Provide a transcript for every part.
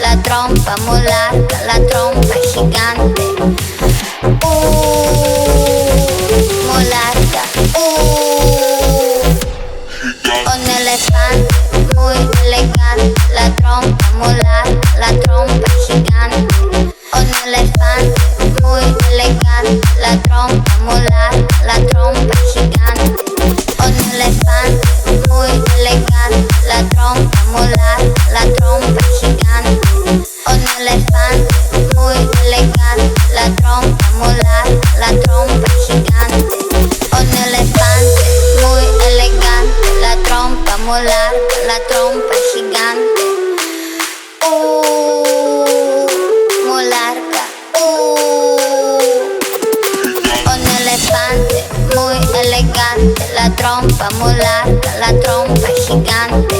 la trompa muy larga, la trompa gigante. Uh. Uh, un elefante muy elegante, la trompa muy larga, la trompa trompa muy larga, la trompa gigante.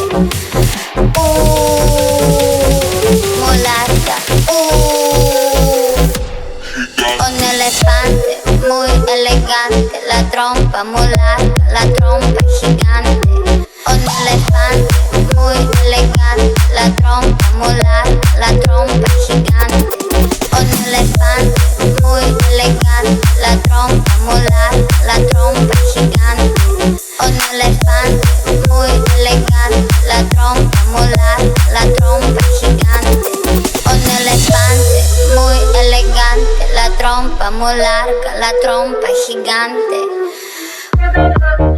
Un la trompa muy larga, la trompa gigante. Un elefante muy elegante, la trompa muy larga, la trompa gigante. Un elefante muy elegante, la trompa muy larga, la trompa gigante. Un elefante muy elegante, la trompa muy larga, la trompa gigante. Trompa muy larga, la trompa gigante.